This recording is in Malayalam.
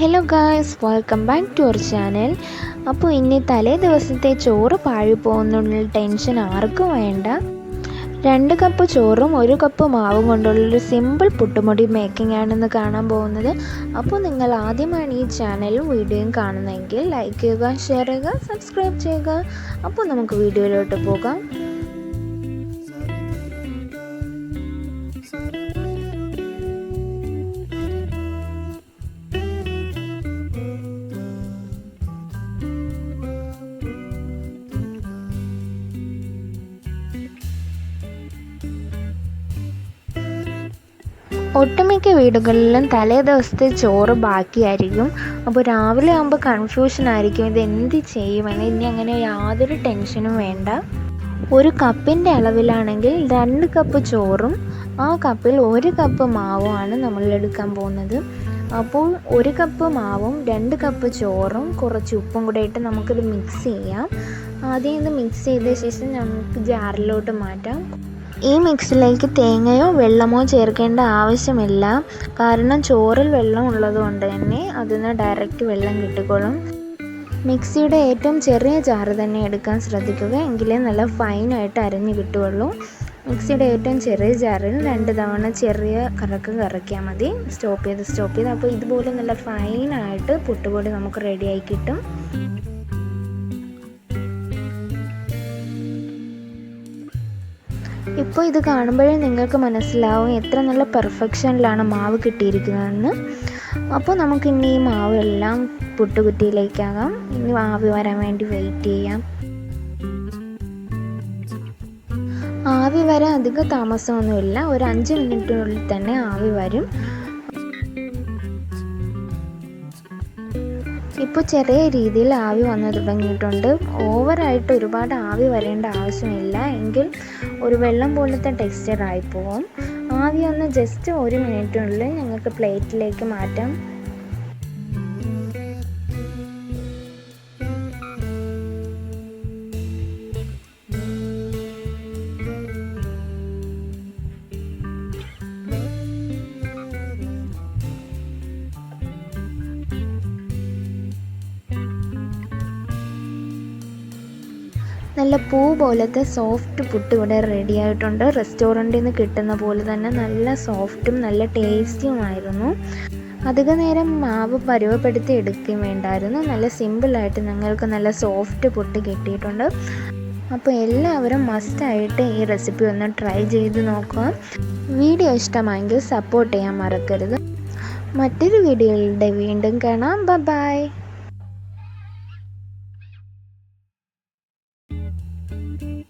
Hello guys welcome back to our channel അപ്പോൾ ഇനി തലേ ദിവസത്തെ ചോറ് പാഴി പോകുന്നുള്ള ടെൻഷൻ ആർക്കും വേണ്ട. രണ്ട് കപ്പ് ചോറും ഒരു കപ്പ് മാവും കൊണ്ടുള്ളൊരു സിമ്പിൾ പുട്ടുമുടി മേക്കിംഗ് ആണെന്ന് കാണാൻ പോകുന്നത്. അപ്പോൾ നിങ്ങൾ ആദ്യമാണ് ഈ ചാനലും വീഡിയോയും കാണുന്നതെങ്കിൽ ലൈക്ക് ചെയ്യുക ഷെയർ ചെയ്യുക സബ്സ്ക്രൈബ് ചെയ്യുക. അപ്പോൾ നമുക്ക് വീഡിയോയിലോട്ട് പോകാം. ഒട്ടുമിക്ക വീടുകളിലും തലേ ദിവസത്തെ ചോറ് ബാക്കിയായിരിക്കും. അപ്പോൾ രാവിലെ ആകുമ്പോൾ കൺഫ്യൂഷൻ ആയിരിക്കും. ഇത് എന്ത് ചെയ്യുമെന്ന്. ഇനി അങ്ങനെ യാതൊരു ടെൻഷനും വേണ്ട. ഒരു കപ്പിന്റെ അളവിലാണെങ്കിൽ രണ്ട് കപ്പ് ചോറും ആ കപ്പിൽ ഒരു കപ്പ് മാവുമാണ് നമ്മൾ എടുക്കാൻ പോകുന്നത്. അപ്പോൾ ഒരു കപ്പ് മാവും രണ്ട് കപ്പ് ചോറും കുറച്ച് ഉപ്പും കൂടെ ഇട്ട് നമുക്കിത് മിക്സ് ചെയ്യാം. ആദ്യം ഇത് മിക്സ് ചെയ്ത ശേഷം നമുക്ക് ജാറിലോട്ട് മാറ്റാം. ഈ മിക്സിലേക്ക് തേങ്ങയോ വെള്ളമോ ചേർക്കേണ്ട ആവശ്യമില്ല. കാരണം ചോറിൽ വെള്ളം ഉള്ളതുകൊണ്ട് തന്നെ അതിന് ഡയറക്റ്റ് വെള്ളം കിട്ടിക്കോളും. മിക്സിയുടെ ഏറ്റവും ചെറിയ ജാറ് തന്നെ എടുക്കാൻ ശ്രദ്ധിക്കുക. എങ്കിലേ നല്ല ഫൈനായിട്ട് അരഞ്ഞു കിട്ടുകയുള്ളൂ. മിക്സിയുടെ ഏറ്റവും ചെറിയ ജാറിൽ രണ്ട് തവണ ചെറിയ കറക്ക് കറക്കിയാൽ മതി. സ്റ്റോപ്പ് ചെയ്ത് സ്റ്റോപ്പ് ചെയ്ത്. അപ്പോൾ ഇതുപോലെ നല്ല ഫൈനായിട്ട് പുട്ടുപൊടി നമുക്ക് റെഡിയായി കിട്ടും. ഇപ്പോൾ ഇത് കാണുമ്പോഴേ നിങ്ങൾക്ക് മനസ്സിലാവും എത്ര നല്ല പെർഫെക്ഷനിലാണ് മാവ് കിട്ടിയിരിക്കുന്നതെന്ന്. അപ്പോൾ നമുക്ക് ഇനി ഈ മാവ് എല്ലാം പുട്ടുകുറ്റിയിലേക്കാകാം ഇനി ആവി വരാൻ വേണ്ടി വെയിറ്റ് ചെയ്യാം. ആവി വരാൻ അധികം താമസമൊന്നുമില്ല. ഒരു അഞ്ച് മിനിറ്റിനുള്ളിൽ തന്നെ ആവി വരും. ഇപ്പോൾ ചെറിയ രീതിയിൽ ആവി വന്നു തുടങ്ങിയിട്ടുണ്ട്. ഓവറായിട്ട് ഒരുപാട് ആവി വരേണ്ട ആവശ്യമില്ല. എങ്കിൽ ഒരു വെള്ളം പോലത്തെ ടെക്സ്ചർ ആയിപ്പോവും ആവി ഒന്ന് ജസ്റ്റ് ഒരു മിനിറ്റിനുള്ളിൽ ഞങ്ങൾക്ക് പ്ലേറ്റിലേക്ക് മാറ്റാം. നല്ല പൂ പോലത്തെ സോഫ്റ്റ് പുട്ട് ഇവിടെ റെഡി ആയിട്ടുണ്ട്. റെസ്റ്റോറന്റിൽ നിന്ന് കിട്ടുന്ന പോലെ തന്നെ നല്ല സോഫ്റ്റും നല്ല ടേസ്റ്റിയുമായിരുന്നു അധിക നേരം മാവ് പരുവപ്പെടുത്തി എടുക്കുകയും വേണ്ടായിരുന്നു. നല്ല സിമ്പിളായിട്ട് ഞങ്ങൾക്ക് നല്ല സോഫ്റ്റ് പുട്ട് കിട്ടിയിട്ടുണ്ട്. അപ്പോൾ എല്ലാവരും മസ്റ്റായിട്ട് ഈ റെസിപ്പി ഒന്ന് ട്രൈ ചെയ്ത് നോക്കുക. വീഡിയോ ഇഷ്ടമായെങ്കിൽ സപ്പോർട്ട് ചെയ്യാൻ മറക്കരുത്. മറ്റൊരു വീഡിയോയിലൂടെ വീണ്ടും കാണാം. ബ ബൈ Thank you.